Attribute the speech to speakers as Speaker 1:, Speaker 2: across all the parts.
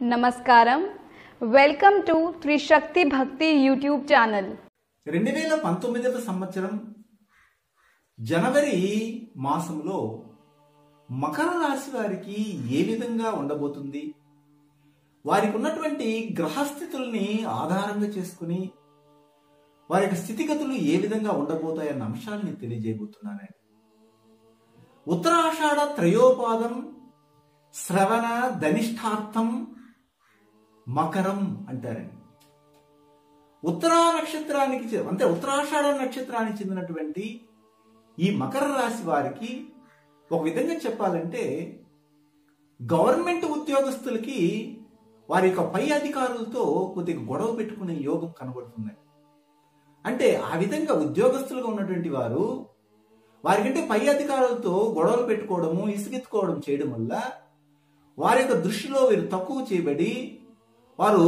Speaker 1: నమస్కారం. Welcome to త్రిశక్తి భక్తి YouTube channel.
Speaker 2: రెండు వేల పంతొమ్మిదవ సంవత్సరం జనవరి మాసంలో మకర రాశి వారికి ఏ విధంగా ఉండబోతుంది? వారికి ఉన్నటువంటి గ్రహస్థితుల్ని ఆధారంగా చేసుకుని వారి యొక్క స్థితిగతులు ఏ విధంగా ఉండబోతాయన్న అంశాలని తెలియజేయబోతున్నానండి. ఉత్తరాషాఢ త్రయోపాదం శ్రవణ ధనిష్టార్థం మకరం అంటారండి. ఉత్తరా నక్షత్రానికి చె- అంటే ఉత్తరాషాఢ నక్షత్రానికి చెందినటువంటి ఈ మకర రాశి వారికి ఒక విధంగా చెప్పాలంటే గవర్నమెంట్ ఉద్యోగస్తులకి వారి యొక్క పై అధికారులతో కొద్దిగా గొడవ పెట్టుకునే యోగం కనబడుతుంది అంటే ఆ విధంగా ఉద్యోగస్తులుగా ఉన్నటువంటి వారు వారికంటే పై అధికారులతో గొడవలు పెట్టుకోవడము ఇసుగెత్తుకోవడం చేయడం వల్ల వారి యొక్క దృష్టిలో వీరు తక్కువ చేయబడి వారు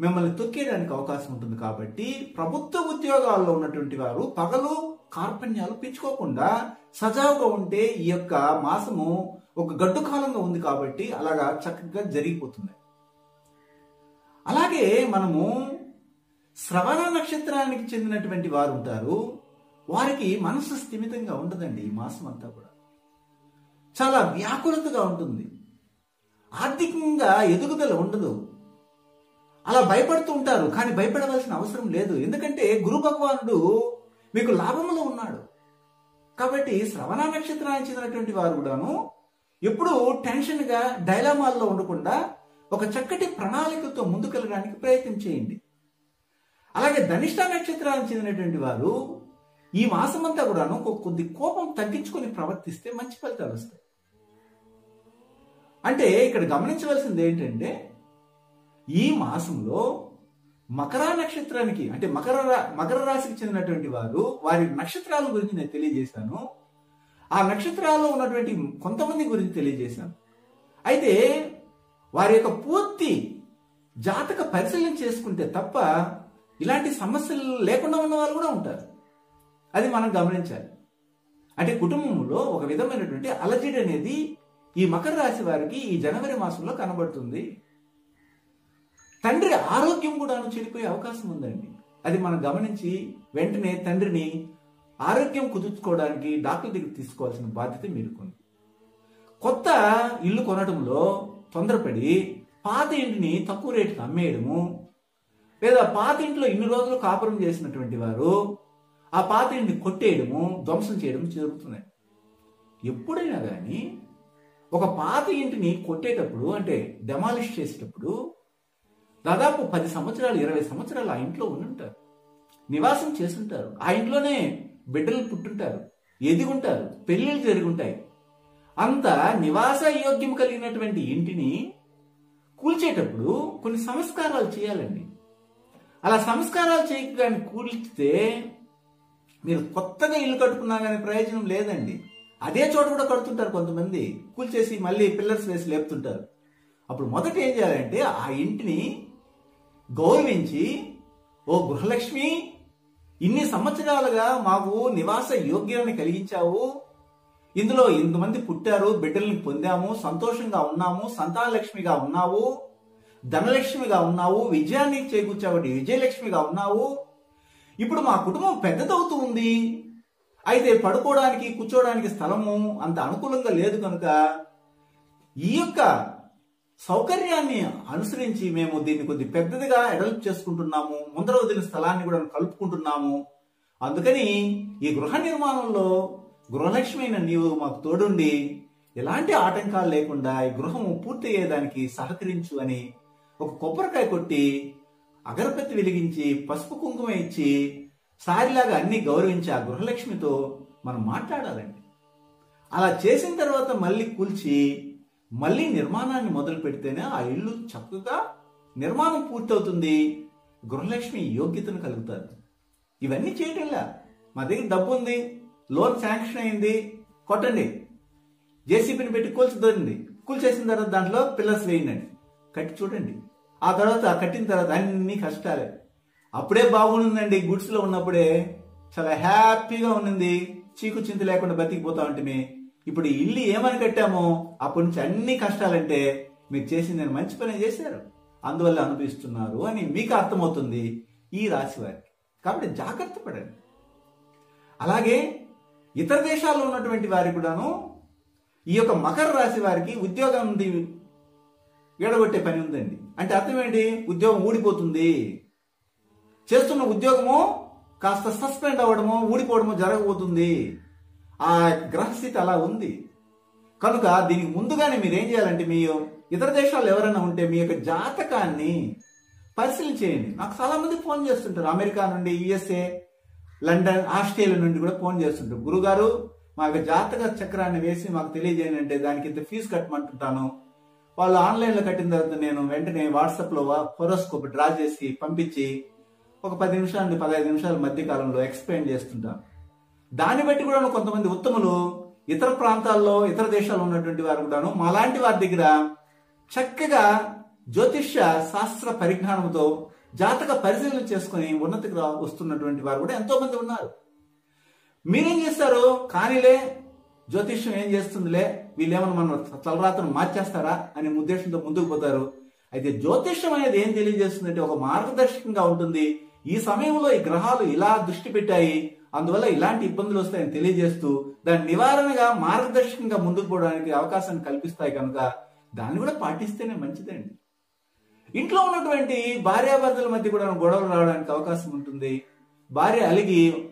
Speaker 2: మిమ్మల్ని తొక్కేయడానికి అవకాశం ఉంటుంది కాబట్టి ప్రభుత్వ ఉద్యోగాల్లో ఉన్నటువంటి వారు పగలు కార్పణ్యాలు పెంచుకోకుండా సజావుగా ఉంటే ఈ యొక్క మాసము ఒక గడ్డు కాలంగా ఉంది కాబట్టి అలాగా చక్కగా జరిగిపోతుంది. అలాగే మనము శ్రవణ నక్షత్రానికి చెందినటువంటి వారు ఉంటారు. వారికి మనసు స్థిమితంగా ఉండదండి ఈ మాసం అంతా కూడా. చాలా వ్యాకులతగా ఉంటుంది. ఆర్థికంగా ఎదుగుదల ఉండదు. అలా భయపడుతూ ఉంటారు కానీ భయపడవలసిన అవసరం లేదు. ఎందుకంటే గురు భగవానుడు మీకు లాభంలో ఉన్నాడు. కాబట్టి శ్రవణ నక్షత్రానికి చెందినటువంటి వారు కూడాను ఎప్పుడూ టెన్షన్గా డైలామాల్లో ఉండకుండా ఒక చక్కటి ప్రణాళికతో ముందుకెళ్ళడానికి ప్రయత్నం చేయండి. అలాగే ధనిష్ట నక్షత్రానికి చెందినటువంటి వారు ఈ మాసమంతా కూడాను కొద్ది కోపం తగ్గించుకొని ప్రవర్తిస్తే మంచి ఫలితాలు వస్తాయి. అంటే ఇక్కడ గమనించవలసింది ఏంటంటే ఈ మాసంలో మకర నక్షత్రానికి అంటే మకర రా- మకర రాశికి చెందినటువంటి వారు వారి నక్షత్రాల గురించి నేను తెలియజేశాను. ఆ నక్షత్రాల్లో ఉన్నటువంటి కొంతమంది గురించి తెలియజేశాను. అయితే వారి యొక్క పూర్తి జాతక పరిశీలన చేసుకుంటే తప్ప ఇలాంటి సమస్యలు లేకుండా ఉన్న వాళ్ళు కూడా ఉంటారు. అది మనం గమనించాలి. అంటే కుటుంబంలో ఒక విధమైనటువంటి అలజడి అనేది ఈ మకర రాశి వారికి ఈ జనవరి మాసంలో కనబడుతుంది. తండ్రి ఆరోగ్యం కూడా చెడిపోయే అవకాశం ఉందండి. అది మనం గమనించి వెంటనే తండ్రిని ఆరోగ్యం కుదుర్చుకోవడానికి డాక్టర్ దగ్గర తీసుకోవాల్సిన బాధ్యత మీరుకుంది కొత్త ఇల్లు కొనడంలో తొందరపడి పాత ఇంటిని తక్కువ రేటుకి అమ్మేయడము లేదా పాత ఇంట్లో ఇన్ని రోజులు కాపురం చేసినటువంటి వారు ఆ పాత ఇంటిని కొట్టేయడము ధ్వంసం చేయడం జరుగుతున్నాయి. ఎప్పుడైనా కానీ ఒక పాత ఇంటిని కొట్టేటప్పుడు అంటే డెమాలిష్ చేసేటప్పుడు దాదాపు పది సంవత్సరాలు ఇరవై సంవత్సరాలు ఆ ఇంట్లో ఉండుంటారు. నివాసం చేస్తుంటారు. ఆ ఇంట్లోనే బిడ్డలు పుట్టుంటారు ఎదిగుంటారు పెళ్ళిళ్ళు జరుగుంటాయి. అంత నివాస యోగ్యం కలిగినటువంటి ఇంటిని కూల్చేటప్పుడు కొన్ని సంస్కారాలు చేయాలండి. అలా సంస్కారాలు చేయగానే కూల్చితే మీరు కొత్తగా ఇల్లు కట్టుకున్నా కానీ ప్రయోజనం లేదండి. అదే చోట కూడా కడుతుంటారు కొంతమంది. కూల్చేసి మళ్ళీ పిల్లర్స్ వేసి లేపుతుంటారు. అప్పుడు మొదట ఏం చేయాలంటే ఆ ఇంటిని గౌరవించి ఓ గృహలక్ష్మి ఇన్ని సంవత్సరాలుగా మాకు నివాస యోగ్యాన్ని కలిగించావు. ఇందులో ఇంతమంది పుట్టారు బిడ్డల్ని పొందాము సంతోషంగా ఉన్నాము సంతానలక్ష్మిగా ఉన్నావు ధనలక్ష్మిగా ఉన్నావు విజయాన్ని చేకూర్చావు విజయలక్ష్మిగా ఉన్నావు. ఇప్పుడు మా కుటుంబం పెద్దదవుతూ ఉంది. అయితే పడుకోవడానికి కూర్చోవడానికి స్థలము అంత అనుకూలంగా లేదు కనుక ఈ యొక్క సౌకర్యాన్ని అనుసరించి మేము దీన్ని కొద్ది పెద్దదిగా ఎడల్ప్ చేసుకుంటున్నాము. ముందర వదిలిన స్థలాన్ని కూడా కలుపుకుంటున్నాము. అందుకని ఈ గృహ నిర్మాణంలో గృహలక్ష్మి అయిన నీవు మాకు తోడుండి ఎలాంటి ఆటంకాలు లేకుండా ఈ గృహము పూర్తి అయ్యేదానికి సహకరించు అని ఒక కొబ్బరికాయ కొట్టి అగరబత్తి వెలిగించి పసుపు కుంకుమ ఇచ్చి సారిలాగా అన్ని గౌరవించి ఆ గృహలక్ష్మితో మనం మాట్లాడాలండి. అలా చేసిన తర్వాత మళ్ళీ కూల్చి మళ్ళీ నిర్మాణాన్ని మొదలు పెడితేనే ఆ ఇల్లు చక్కగా నిర్మాణం పూర్తవుతుంది. గృహలక్ష్మి యోగ్యతను కలుగుతారు. ఇవన్నీ చేయటంలా. మా దగ్గర డబ్బు ఉంది లోన్ శాంక్షన్ అయింది కొట్టండి. జేసీబీని పెట్టి కూల్చుదండి కూల్చేసిన తర్వాత దాంట్లో పిల్లర్స్ వేయండి. కట్టి చూడండి. ఆ తర్వాత కట్టిన తర్వాత అన్ని కష్టాలే. అప్పుడే బాగుందండి గుడ్స్లో ఉన్నప్పుడే. చాలా హ్యాపీగా ఉన్నింది. చీకు చింత లేకుండా బతికిపోతా ఉంటే ఇప్పుడు ఇల్లు ఏమని కట్టామో అప్పటి నుంచి అన్ని కష్టాలంటే మీరు చేసింది మంచి పని చేశారు. అందువల్ల అనుభవిస్తున్నారు అని మీకు అర్థమవుతుంది ఈ రాశి వారికి. కాబట్టి జాగ్రత్త పడండి. అలాగే ఇతర దేశాల్లో ఉన్నటువంటి వారికి కూడాను ఈ యొక్క మకర రాశి వారికి ఉద్యోగం ఉంది ఏడగొట్టే పని ఉందండి. అంటే అర్థం ఏంటి? ఉద్యోగం ఊడిపోతుంది. చేస్తున్న ఉద్యోగము కాస్త సస్పెండ్ అవ్వడము ఊడిపోవడము జరగబోతుంది. ఆ గ్రహస్థితి అలా ఉంది. కనుక దీనికి ముందుగానే మీరు ఏం చేయాలంటే మీ ఇతర దేశాలు ఎవరైనా ఉంటే మీ యొక్క జాతకాన్ని పరిశీలన చేయండి. నాకు చాలా మంది ఫోన్ చేస్తుంటారు. అమెరికా నుండి యుఎస్ఏ లండన్ ఆస్ట్రేలియా నుండి కూడా ఫోన్ చేస్తుంటారు. గురుగారు మా యొక్క జాతక చక్రాన్ని వేసి మాకు తెలియజేయండి. అంటే దానికి ఇంత ఫీజు కట్టమంటుంటాను. వాళ్ళు ఆన్లైన్లో కట్టిన తర్వాత నేను వెంటనే వాట్సాప్లో హొరోస్కోప్ డ్రా చేసి పంపించి ఒక పది నిమిషాల నుండి పదహైదు నిమిషాల మధ్య కాలంలో ఎక్స్ప్లెయిన్ చేస్తుంటా. దాన్ని బట్టి కూడా కొంతమంది ఉత్తములు ఇతర ప్రాంతాల్లో ఇతర దేశాల్లో ఉన్నటువంటి వారు కూడాను మాలాంటి వారి దగ్గర చక్కగా జ్యోతిష్య శాస్త్ర పరిజ్ఞానంతో జాతక పరిశీలన చేసుకుని ఉన్నతికి వస్తున్నటువంటి వారు కూడా ఎంతో మంది ఉన్నారు. మీరేం చేస్తారు? కానీలే జ్యోతిష్యం ఏం చేస్తుందిలే వీళ్ళేమన్నా మన తలరాతను మార్చేస్తారా అనే ఉద్దేశంతో ముందుకు పోతారు. అయితే జ్యోతిష్యం అనేది ఏం తెలియజేస్తుందంటే ఒక మార్గదర్శకంగా ఉంటుంది. ఈ సమయంలో ఈ గ్రహాలు ఇలా దృష్టి పెట్టాయి. అందువల్ల ఇలాంటి ఇబ్బందులు వస్తాయని తెలియజేస్తూ దాని నివారణగా మార్గదర్శకంగా ముందుకు పోవడానికి అవకాశాన్ని కల్పిస్తాయి కనుక దాన్ని కూడా పాటిస్తేనే మంచిదండి. ఇంట్లో ఉన్నటువంటి భార్యాభర్తల మధ్య కూడా గొడవలు రావడానికి అవకాశం ఉంటుంది. భార్య అలిగి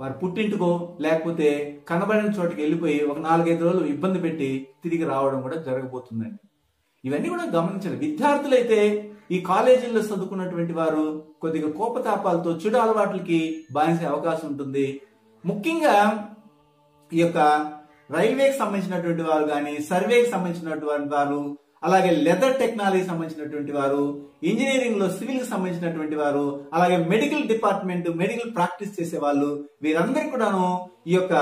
Speaker 2: వారి పుట్టింటికో లేకపోతే కనబడిన చోటుకి వెళ్ళిపోయి ఒక నాలుగైదు రోజులు ఇబ్బంది పెట్టి తిరిగి రావడం కూడా జరగబోతుందండి. ఇవన్నీ కూడా గమనించాలి విద్యార్థులైతే ఈ కాలేజీల్లో చదువుకున్నటువంటి వారు కొద్దిగా కోపతాపాలతో చెడు అలవాట్లకి బానిసే అవకాశం ఉంటుంది. ముఖ్యంగా ఈ యొక్క రైల్వేకి సంబంధించినటువంటి వారు కానీ సర్వేకి సంబంధించినటువంటి వారు అలాగే లెదర్ టెక్నాలజీ సంబంధించినటువంటి వారు ఇంజనీరింగ్లో సివిల్కి సంబంధించినటువంటి వారు అలాగే మెడికల్ డిపార్ట్మెంట్ మెడికల్ ప్రాక్టీస్ చేసే వాళ్ళు వీరందరికీ కూడాను ఈ యొక్క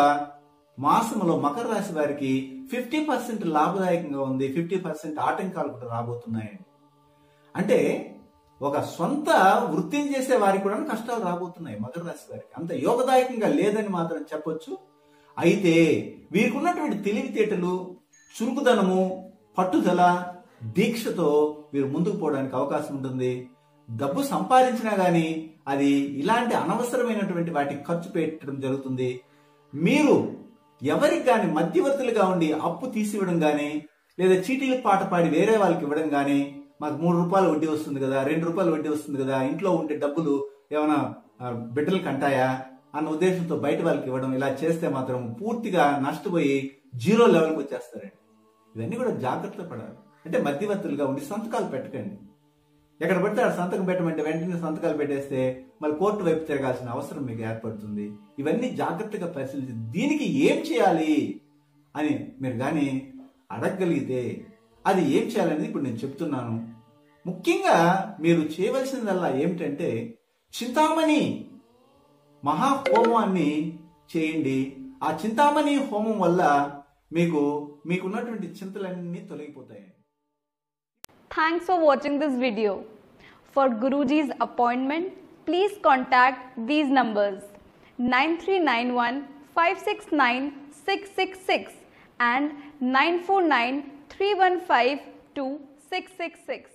Speaker 2: మాసంలో మకర రాశి వారికి ఫిఫ్టీ పర్సెంట్ లాభదాయకంగా ఉంది ఫిఫ్టీ పర్సెంట్ ఆటంకాలు కూడా రాబోతున్నాయండి అంటే ఒక సొంత వృత్తిని చేసే వారికి కూడా కష్టాలు రాబోతున్నాయి మకర రాశి వారికి. అంత యోగదాయకంగా లేదని మాత్రం చెప్పొచ్చు. అయితే వీరికున్నటువంటి తెలివితేటలు చురుకుదనము పట్టుదల దీక్షతో వీరు ముందుకు పోవడానికి అవకాశం ఉంటుంది. డబ్బు సంపాదించినా కానీ అది ఇలాంటి అనవసరమైనటువంటి వాటికి ఖర్చు పెట్టడం జరుగుతుంది. మీరు ఎవరికి కానీ మధ్యవర్తులుగా ఉండి అప్పు తీసివ్వడం కానీ లేదా చీటీలు పాట పాడి వేరే వాళ్ళకి ఇవ్వడం కానీ మాకు మూడు రూపాయలు వడ్డీ వస్తుంది కదా రెండు రూపాయలు వడ్డీ వస్తుంది కదా ఇంట్లో ఉండే డబ్బులు ఏమైనా బిడ్డలు కంటాయా అన్న ఉద్దేశంతో బయట వాళ్ళకి ఇవ్వడం ఇలా చేస్తే మాత్రం పూర్తిగా నష్టపోయి జీరో లెవెల్కి వచ్చేస్తారండి. ఇవన్నీ కూడా జాగ్రత్త పడాలి. అంటే మధ్యవర్తులుగా ఉండి సంతకాలు పెట్టకండి. ఎక్కడ పడితే అక్కడ సంతకం పెట్టమంటే వెంటనే సంతకాలు పెట్టేస్తే మళ్ళీ కోర్టు వైపు తిరగాల్సిన అవసరం మీకు ఏర్పడుతుంది. ఇవన్నీ జాగ్రత్తగా పరిశీలించి దీనికి ఏం చేయాలి అని మీరు కానీ అడగగలిగితే అది ఏం చేయాలనేది ఇప్పుడు నేను చెప్తున్నాను. ముఖ్యంగా మీరు చేయవలసిందల్లా ఏమిటంటే చింతామణి మహా హోమాన్ని చేయండి. ఆ చింతామణి హోమం వల్ల మీకు మీకున్నటువంటి చింతలన్నీ తొలగిపోతాయి
Speaker 1: Thanks for watching this video. For Guruji's appointment, please contact these numbers 9391 569 666 and 949 315 2666.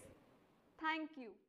Speaker 1: Thank you.